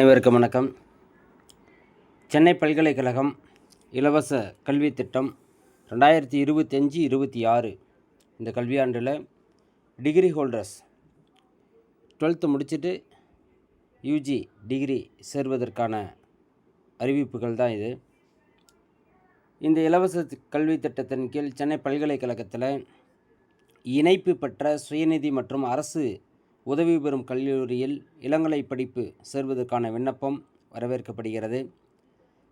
அனைவருக்கும் வணக்கம். சென்னை பல்கலைக்கழகம் இலவச கல்வி திட்டம் ரெண்டாயிரத்தி இருபத்தஞ்சி இருபத்தி ஆறு இந்த கல்வியாண்டில் டிகிரி ஹோல்டர்ஸ் டுவெல்த்து முடிச்சுட்டு யூஜி டிகிரி சேர்வதற்கான அறிவிப்புகள் தான் இது. இந்த இலவச கல்வி திட்டத்தின் கீழ் சென்னை பல்கலைக்கழகத்தில் இணைப்பு பெற்ற சுயநிதி மற்றும் அரசு உதவி பெறும் கல்லூரியில் இளங்கலை படிப்பு சேர்வதற்கான விண்ணப்பம் வரவேற்கப்படுகிறது.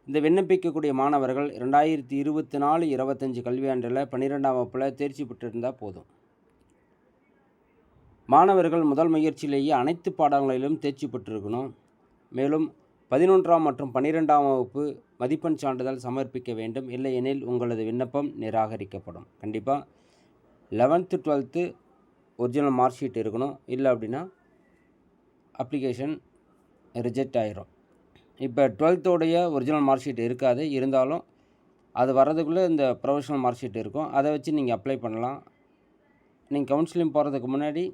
இந்த விண்ணப்பிக்கக்கூடிய மாணவர்கள் ரெண்டாயிரத்தி இருபத்தி நாலு இருபத்தஞ்சி கல்வியாண்டில் பன்னிரெண்டாம் வகுப்பில் தேர்ச்சி பெற்றிருந்தால் போதும். மாணவர்கள் முதல் முயற்சியிலேயே அனைத்து பாடங்களிலும் தேர்ச்சி பெற்றிருக்கணும். மேலும் பதினொன்றாம் மற்றும் பன்னிரெண்டாம் வகுப்பு மதிப்பெண் சான்றிதழ் சமர்ப்பிக்க வேண்டும். இல்லையெனில் உங்களது விண்ணப்பம் நிராகரிக்கப்படும். கண்டிப்பாக eleventh twelfth original mark sheet இருக்கணும். இல்லை அப்படின்னா அப்ளிகேஷன் ரிஜெக்ட் ஆகிரும் இப்போ டுவெல்த்தோடைய ஒரிஜினல் மார்க் ஷீட் இருக்காது. இருந்தாலும் அது வர்றதுக்குள்ளே இந்த ப்ரொஃபஷனல் மார்க் ஷீட் இருக்கும். அதை வச்சு நீங்கள் அப்ளை பண்ணலாம். நீங்கள் கவுன்சிலிங் போகிறதுக்கு முன்னாடி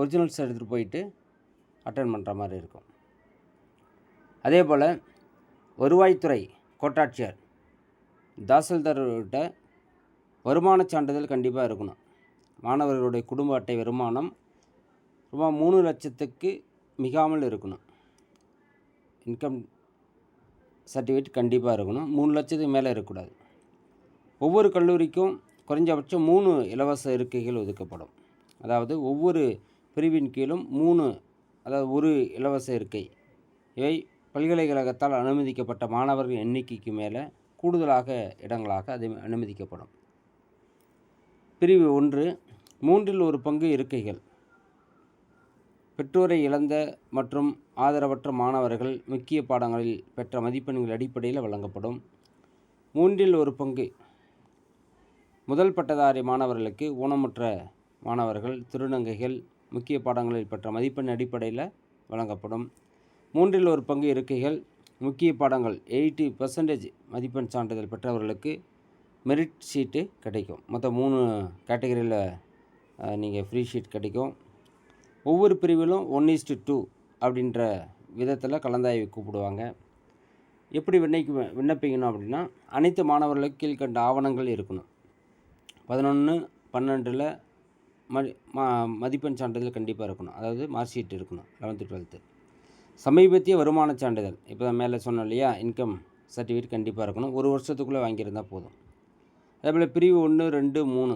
ஒரிஜினல்ஸ் எடுத்துகிட்டு போயிட்டு அட்டன் பண்ணுற மாதிரி இருக்கும். அதே போல் வருவாய்த்துறை கோட்டாட்சியர் தாசில்தார்கிட்ட வருமானச் சான்றிதழ் கண்டிப்பாக இருக்கணும். மாணவர்களுடைய குடும்ப அட்டை வருமானம் ரூபாய் மூணு லட்சத்துக்கு மிகாமல் இருக்கணும். இன்கம் சர்டிஃபிகேட் கண்டிப்பாக இருக்கணும். மூணு லட்சத்துக்கு மேலே இருக்கக்கூடாது. ஒவ்வொரு கல்லூரிக்கும் குறைஞ்சபட்சம் மூணு இலவச இருக்கைகள் ஒதுக்கப்படும். அதாவது ஒவ்வொரு பிரிவின் கீழும் மூணு அதாவது ஒரு இலவச இருக்கை. இவை பல்கலைக்கழகத்தால் அனுமதிக்கப்பட்ட மாணவர்கள் எண்ணிக்கைக்கு மேலே கூடுதலாக இடங்களாக அது அனுமதிக்கப்படும். பிரிவு ஒன்று மூன்றில் ஒரு பங்கு இருக்கைகள். பெற்றோரை இழந்த மற்றும் ஆதரவற்ற மாணவர்கள் முக்கிய பாடங்களில் பெற்ற மதிப்பெண்கள் அடிப்படையில் வழங்கப்படும். மூன்றில் ஒரு பங்கு. முதல் பட்டதாரி மாணவர்களுக்கு ஊனமுற்ற மாணவர்கள் திருநங்கைகள் முக்கிய பாடங்களில் பெற்ற மதிப்பெண் அடிப்படையில் வழங்கப்படும். மூன்றில் ஒரு பங்கு இருக்கைகள். முக்கிய பாடங்கள் எயிட்டி பர்சன்டேஜ் மதிப்பெண் சான்றிதழ் பெற்றவர்களுக்கு மெரிட் ஷீட்டு கிடைக்கும். மொத்தம் மூணு கேட்டகரியில் நீங்கள் ஃப்ரீ ஷீட் கிடைக்கும். ஒவ்வொரு பிரிவிலும் ஒன் இஸ்டு டூ அப்படின்ற விதத்தில் கலந்தாய்வு கூப்பிடுவாங்க. எப்படி விண்ணப்பி விண்ணப்பிக்கணும் அப்படின்னா அனைத்து மாணவர்களுக்கு கீழ்கண்ட ஆவணங்கள் இருக்கணும். பதினொன்று பன்னெண்டில் மதி மா மதிப்பெண் சான்றிதழ் கண்டிப்பாக இருக்கணும். அதாவது மார்க் ஷீட் இருக்கணும் லெவன்த்து டுவெல்த்து சமீபத்திய வருமான சான்றிதழ் இப்போ தான் மேலே சொன்னோம் இல்லையா இன்கம் சர்டிஃபிகேட் கண்டிப்பாக இருக்கணும். ஒரு வருஷத்துக்குள்ளே வாங்கியிருந்தால் போதும். அதேபோல் பிரிவு ஒன்று ரெண்டு மூணு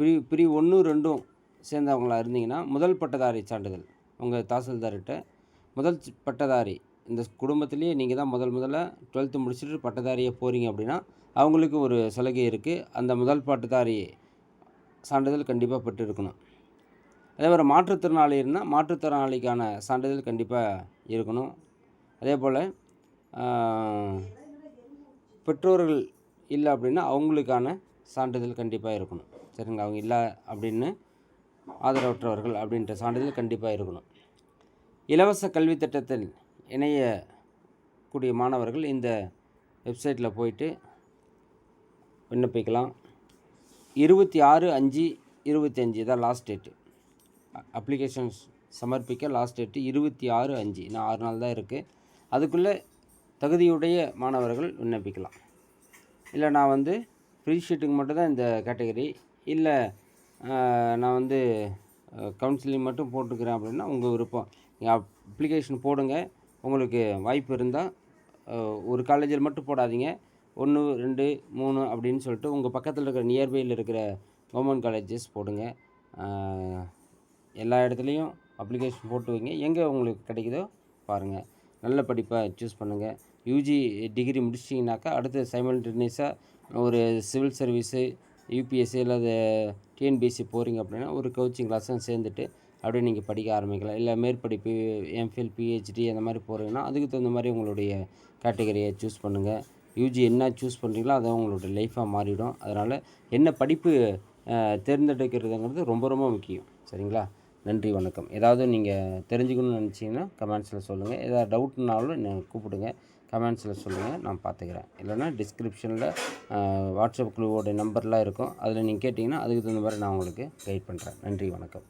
பிரி பிரி ஒன்று ரெண்டும் சேர்ந்தவங்களாக இருந்தீங்கன்னா முதல் பட்டதாரி சான்றிதழ் உங்கள் தாசில்தார்கிட்ட. முதல் பட்டதாரி இந்த குடும்பத்திலேயே நீங்கள் தான் முதல் முதல்ல டுவெல்த்து முடிச்சுட்டு பட்டதாரியை போகிறீங்க அப்படின்னா அவங்களுக்கு ஒரு சலுகை இருக்குது அந்த முதல் பட்டதாரி சான்றிதழ் கண்டிப்பாக பெற்று இருக்கணும் அதே மாதிரி மாற்றுத்திறனாளி இருந்தால் மாற்றுத்திறனாளிக்கான சான்றிதழ் கண்டிப்பாக இருக்கணும். அதே போல் பெற்றோர்கள் இல்லை அப்படின்னா அவங்களுக்கான சான்றிதழ் கண்டிப்பாக இருக்கணும். சரிங்க அவங்க இல்லை அப்படின்னு ஆதரவற்றவர்கள் அப்படின்ற சான்றிதழ் கண்டிப்பாக இருக்கணும். இலவச கல்வி திட்டத்தில் இணையக்கூடிய மாணவர்கள் இந்த வெப்சைட்டில் போயிட்டு விண்ணப்பிக்கலாம். இருபத்தி ஆறு அஞ்சு இருபத்தி அஞ்சு தான் லாஸ்ட் டேட்டு அப்ளிகேஷன்ஸ் சமர்ப்பிக்க லாஸ்ட் டேட்டு இருபத்தி ஆறு அஞ்சு. இன்னும் ஆறு நாள் தான் இருக்குது அதுக்குள்ளே தகுதியுடைய மாணவர்கள் விண்ணப்பிக்கலாம். இல்லை நான் வந்து ஃப்ரீ ஷீட்டுக்கு மட்டும்தான் இந்த கேட்டகரி. இல்லை நான் வந்து கவுன்சிலிங் மட்டும் போட்டுக்கிறேன் அப்படின்னா உங்கள் விருப்பம். நீங்கள் அப்ளிகேஷன் போடுங்க. உங்களுக்கு வாய்ப்பு இருந்தால் ஒரு காலேஜில் மட்டும் போடாதீங்க. ஒன்று ரெண்டு மூணு அப்படின்னு சொல்லிட்டு உங்கள் பக்கத்தில் இருக்கிற நியர்பையில் இருக்கிற கவர்மெண்ட் காலேஜஸ் போடுங்க. எல்லா இடத்துலையும் அப்ளிகேஷன் போட்டு வைங்க. எங்கே உங்களுக்கு கிடைக்குதோ பாருங்கள் நல்ல படிப்பை சூஸ் பண்ணுங்கள் யூஜி டிகிரி முடிச்சிட்டிங்கனாக்கா அடுத்து சைமல்டேனியஸாக ஒரு சிவில் சர்வீஸு யூபிஎஸ்சி இல்லாத டிஎன்பிஎஸ்சி போகிறீங்க அப்படின்னா ஒரு கோச்சிங் கிளாஸும் சேர்ந்துட்டு அப்படியே நீங்கள் படிக்க ஆரம்பிக்கலாம். இல்லை மேற்படிப்பு எம்ஃபில் பிஹெச்டி அந்த மாதிரி போகிறீங்கன்னா அதுக்கு தகுந்த மாதிரி உங்களுடைய கேட்டகரியை சூஸ் பண்ணுங்கள் யூஜி என்ன சூஸ் பண்ணுறீங்களோ அதை உங்களுடைய லைஃபாக மாறிவிடும் அதனால் என்ன படிப்பு தேர்ந்தெடுக்கிறதுங்கிறது ரொம்ப ரொம்ப முக்கியம். சரிங்களா? நன்றி வணக்கம். ஏதாவது நீங்கள் தெரிஞ்சுக்கணும்னு நினச்சிங்கன்னா கமெண்ட்ஸில் சொல்லுங்கள் ஏதாவது டவுட்னாலும் என்னை கூப்பிடுங்க. கமெண்ட்ஸில் சொல்லுங்கள் நான் பார்த்துக்கிறேன். இல்லைன்னா டிஸ்கிரிப்ஷனில் வாட்ஸ்அப் குழுவோடைய நம்பர்லாம் இருக்கும். அதில் நீங்கள் கேட்டிங்கன்னா அதுக்கு தகுந்த மாதிரி நான் உங்களுக்கு கைட் பண்ணுறேன் நன்றி வணக்கம்.